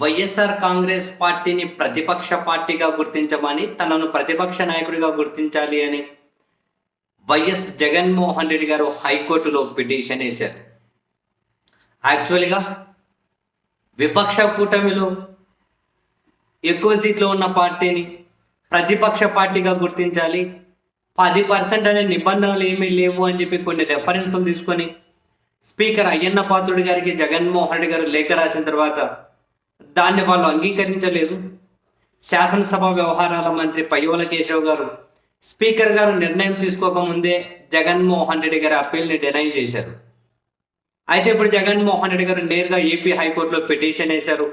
వైఎస్ఆర్ కాంగ్రెస్ పార్టీని ప్రతిపక్ష పార్టీగా గుర్తించమని తనను ప్రతిపక్ష నాయకుడిగా గుర్తించాలి అని వైఎస్ జగన్మోహన్ రెడ్డి గారు హైకోర్టులో పిటిషన్ వేశారు. యాక్చువల్గా విపక్ష కూటమిలో ఎక్కువ సీట్లు ఉన్న పార్టీని ప్రతిపక్ష పార్టీగా గుర్తించాలి. పది పర్సెంట్ అనే నిబంధనలు ఏమీ లేవు అని చెప్పి కొన్ని రెఫరెన్స్లు తీసుకొని స్పీకర్ అయ్యన్న పాత్రుడి గారికి జగన్మోహన్ రెడ్డి గారు లేఖ రాసిన తర్వాత దాన్ని వాళ్ళు అంగీకరించలేదు. శాసనసభ వ్యవహారాల మంత్రి పయ్యోల కేశవ్ గారు స్పీకర్ గారు నిర్ణయం తీసుకోకముందే జగన్మోహన్ రెడ్డి గారి అప్పీల్ని డినై చేశారు. అయితే ఇప్పుడు జగన్మోహన్ రెడ్డి గారు నేరుగా ఏపీ హైకోర్టులో పిటిషన్ వేశారు.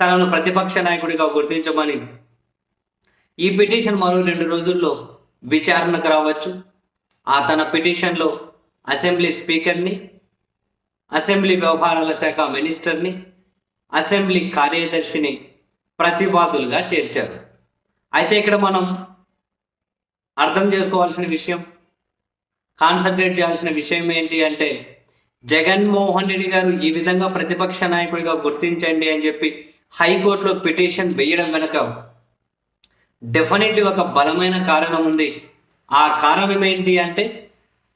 తనను ప్రతిపక్ష నాయకుడిగా గుర్తించమని. ఈ పిటిషన్ మరో రెండు రోజుల్లో విచారణకు రావచ్చు. ఆ తన పిటిషన్లో అసెంబ్లీ స్పీకర్ని అసెంబ్లీ వ్యవహారాల శాఖ మినిస్టర్ని అసెంబ్లీ కార్యదర్శిని ప్రతివాదులుగా చేర్చారు. అయితే ఇక్కడ మనం అర్థం చేసుకోవాల్సిన విషయం కాన్సన్ట్రేట్ చేయాల్సిన విషయం ఏంటి అంటే జగన్మోహన్ రెడ్డి గారు ఈ విధంగా ప్రతిపక్ష నాయకుడిగా గుర్తించండి అని చెప్పి హైకోర్టులో పిటిషన్ వేయడం వెనుక డెఫినెట్లీ ఒక బలమైన కారణం ఉంది. ఆ కారణం ఏంటి అంటే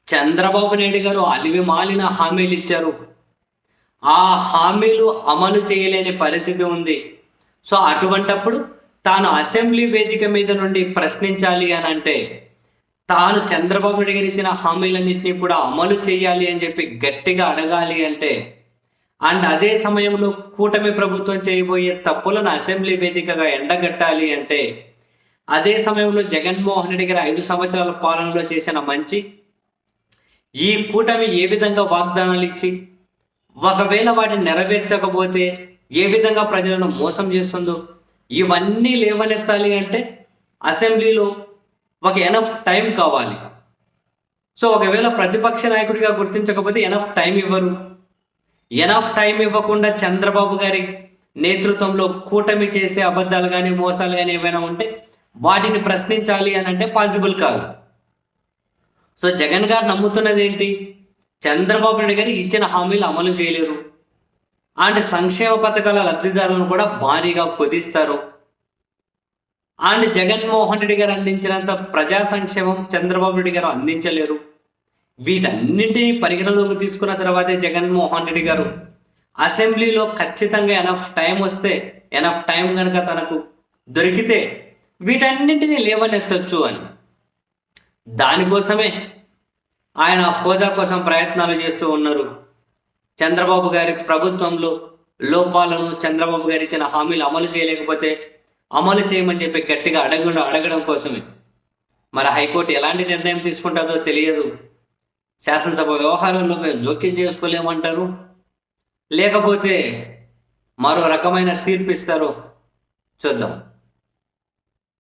చంద్రబాబు నాయుడు గారు అలివి మాలిన హామీలు ఇచ్చారు. ఆ హామీలు అమలు చేయలేని పరిస్థితి ఉంది. సో అటువంటప్పుడు తాను అసెంబ్లీ వేదిక మీద నుండి ప్రశ్నించాలి అని అంటే తాను చంద్రబాబు దగ్గర ఇచ్చిన హామీలన్నింటినీ కూడా అమలు చేయాలి అని చెప్పి గట్టిగా అడగాలి అంటే అండ్ అదే సమయంలో కూటమి ప్రభుత్వం చేయబోయే తప్పులను అసెంబ్లీ వేదికగా ఎండగట్టాలి అంటే అదే సమయంలో జగన్మోహన్ రెడ్డి గారు ఐదు సంవత్సరాల పాలనలో చేసిన మంచి ఈ కూటమి ఏ విధంగా వాగ్దానాలు ఇచ్చి ఒకవేళ వాటిని నెరవేర్చకపోతే ఏ విధంగా ప్రజలను మోసం చేస్తుందో? ఇవన్నీ లేవనెత్తాలి అంటే అసెంబ్లీలో ఒక ఎనఫ్ టైం కావాలి. సో ఒకవేళ ప్రతిపక్ష నాయకుడిగా గుర్తించకపోతే ఎనఫ్ టైం ఇవ్వరు. ఎనఫ్ టైం ఇవ్వకుండా చంద్రబాబు గారి నేతృత్వంలో కూటమి చేసే అబద్ధాలు కానీ మోసాలు కానీ ఏమైనా ఉంటే వాటిని ప్రశ్నించాలి అని అంటే పాసిబుల్ కాదు. సో జగన్ గారు నమ్ముతున్నది ఏంటి చంద్రబాబు నాయుడు గారు ఇచ్చిన హామీలు అమలు చేయలేరు. అండ్ సంక్షేమ పథకాల లబ్ధిదారులను కూడా భారీగా పొదిస్తారు అండ్ జగన్మోహన్ రెడ్డి గారు అందించినంత ప్రజా సంక్షేమం చంద్రబాబు రెడ్డి గారు అందించలేరు. వీటన్నింటినీ పరిగణలోకి తీసుకున్న తర్వాతే జగన్మోహన్ రెడ్డి గారు అసెంబ్లీలో ఖచ్చితంగా ఎనఫ్ టైం వస్తే ఎనఫ్ టైం కనుక తనకు దొరికితే వీటన్నింటినీ లేవనెత్తచ్చు అని. దానికోసమే ఆయన హోదా కోసం ప్రయత్నాలు చేస్తూ ఉన్నారు. చంద్రబాబు గారి ప్రభుత్వంలో లోపాలను చంద్రబాబు గారు ఇచ్చిన హామీలు అమలు చేయలేకపోతే అమలు చేయమని చెప్పి గట్టిగా అడగడం అడగడం కోసమే. మరి హైకోర్టు ఎలాంటి నిర్ణయం తీసుకుంటుందో తెలియదు. శాసనసభ వ్యవహారాల్లో మేము జోక్యం చేసుకోలేమంటారు. లేకపోతే మరో రకమైన తీర్పు ఇస్తారు చూద్దాం.